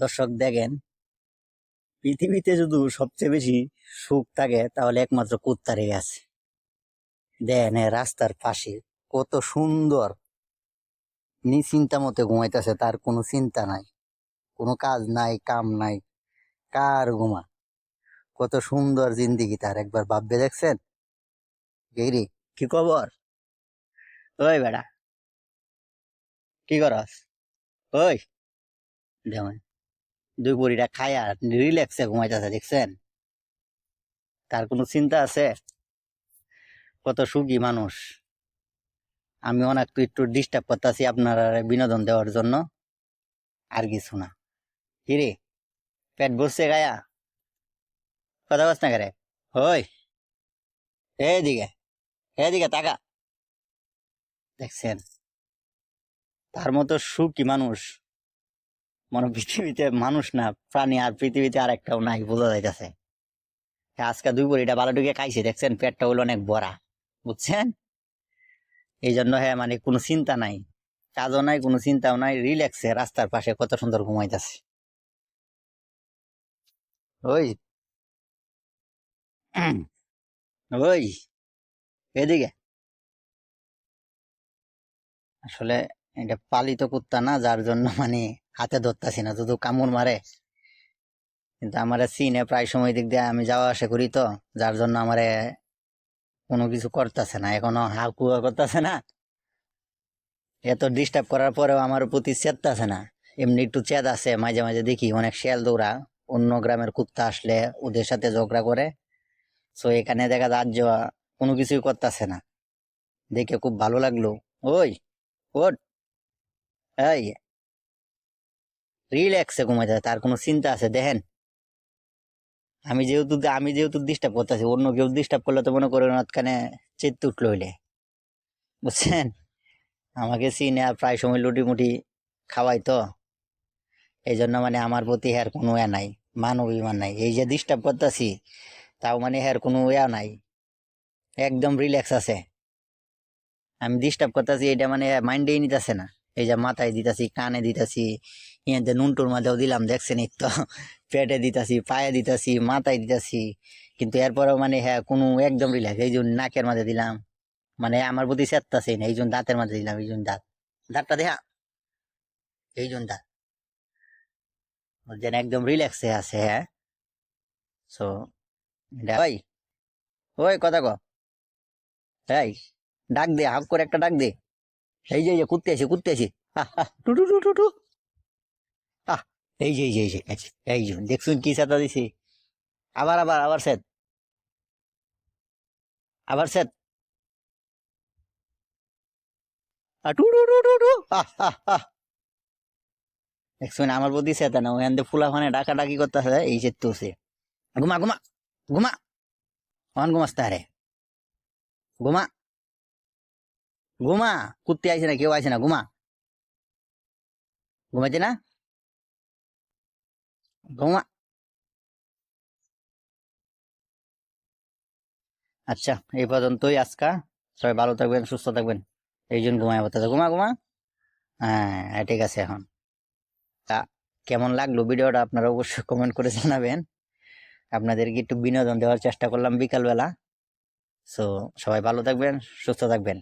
দর্শক দেখেন, পৃথিবীতে যদি সবচেয়ে বেশি সুখ থাকে, তাহলে একমাত্র কুত্তারই আছে। দেন রাস্তার পাশে কত সুন্দর নিশ্চিন্তা মতে ঘুমাইতেছে, তার কোনো চিন্তা নাই, কোনো কাজ নাই, কাম নাই, কার ঘুমা। কত সুন্দর জিন্দিগি তার, একবার ভাববে দেখছেন? গেরি কি খবর? ওই বেড়া, কি করস? ওই যেমন দুই বুড়িটা খায়া রিল্যাক্সে ঘুমাইতেছে, দেখছেন? তার কোনো চিন্তা আছে? কত সুখী মানুষ। আমি অনেক একটু ডিস্টার্ব করতেছি আপনারা বিনোদন দেওয়ার জন্য। আর কিছু না। কিরে পেট ভরছে গায়া? কথা বস না করে হই এদিকে এদিকে তাকা। দেখছেন? তার মতো সুখী মানুষ। মনে হয় পৃথিবীতে মানুষ না, প্রাণী আর পৃথিবীতে আর একটাও নাই, বোঝা যাইতেছে। আজকে দুই বড়িটা ভালো ঢুকে খাইছে, দেখছেন পেটটা হলো অনেক বড়া বুঝছেন? এই জন্য হ্যাঁ মানে কোনো চিন্তা নাই, কাজও নাই, কোনো চিন্তাও নাই, রিল্যাক্সে রাস্তার পাশে কত সুন্দর ঘুমাইতেছে। ওই। ওই, এদিকে। আসলে এটা পালিত কুত্তা না, যার জন্য মানে হাতে ধরতাছি না শুধু কামড় মারে। কিন্তু আমার সিনে প্রায় সময় দিক দিয়ে আমি যাওয়া আসা করি তো, যার জন্য আমারে কোনো কিছু করতেছে না, এখনও হাকুয়া করতেছে না। এত ডিস্টার্ব করার পরেও আমার প্রতি চেতাছে না। এমনি একটু চেদ আছে, মাঝে মাঝে দেখি অনেক শেয়াল দৌড়া, অন্য গ্রামের কুত্তা আসলে ওদের সাথে ঝগড়া করে। সো এখানে দেখা আজ কোনো কিছুই করতেছে না। দেখে খুব ভালো লাগল। ওই ওট এই রিল্যাক্সে ঘুমাই যায় তার কোনো চিন্তা আছে? দেখেন। আমি যেহেতু আমি যেহেতু ডিস্টার্ব করতেছি, অন্য কেউ ডিস্টার্ব করলে তো মনে করেন ওখানে চেত উঠল হইলে। বুঝছেন? আমাকে চিনে আর প্রায় সময় লুটি মুটি খাওয়াই তো। এই জন্য মানে আমার প্রতি হ্যার কোনো ইয়া নাই মান অভিমান নাই। এই যে ডিস্টার্ব করতেছি, তাও মানে হ্যার কোনো ইয়া নাই। একদম রিল্যাক্স আছে। আমি ডিস্টার্ব করতেছি এটা মানে মাইন্ডেই নিতেছে না। এই যে মাথায় দিতেছি, কানে দিতেছি ইয়াতে নুনটুর মাঝেও দিলাম, দেখছেন এই তো। পেটে দিতেছি, পায়ে দিতেছি, মাথায় দিতেছি। কিন্তু এরপরেও মানে হ্যাঁ কোনো একদম রিল্যাক্স এই জন্য নাকের মাঝে দিলাম। মানে আমার প্রতি চেতাছে না এই জন্য দাঁতের মাঝে দিলাম, এই জন্য দাঁত। দাঁতটা দেখা এই জন্য দাঁত। যেন একদম রিল্যাক্সে আছে হ্যাঁ। সো ভাই, ওই কথা ক। এই, ডাক দে হাফ করে একটা ডাক দে। এই যে যে, কুত্তে আছে কুত্তে আছে। টু টু টু টু। এই যে এই যে এই যে দেখছুন কি সেটা দিছি? আবার আবার আবার সেট আবার সেট দেখছুন, আমার প্রতি সেটা না ওখান থেকে ফুলা ফানে ডাকা ডাকি করতেছে, এই যে তো সে ঘুমা ঘুমা ঘুমা। অন ঘুমাস তারে। ঘুমা। ঘুমা। কুত্তে আইছে না, কেউ আইছে না, ঘুমা। ঘুমাইছে না? ঘুমা আচ্ছা এই পর্যন্তই আজকা সবাই ভালো থাকবেন সুস্থ থাকবেন এই জন্য ঘুমায় বলতে ঘুমা ঘুমা হ্যাঁ ঠিক আছে এখন। তা, কেমন লাগল ভিডিওটা? আপনারা অবশ্যই কমেন্ট করে জানাবেন। আপনাদেরকে একটু বিনোদন দেওয়ার চেষ্টা করলাম বিকালবেলা। সো সবাই ভালো থাকবেন, সুস্থ থাকবেন।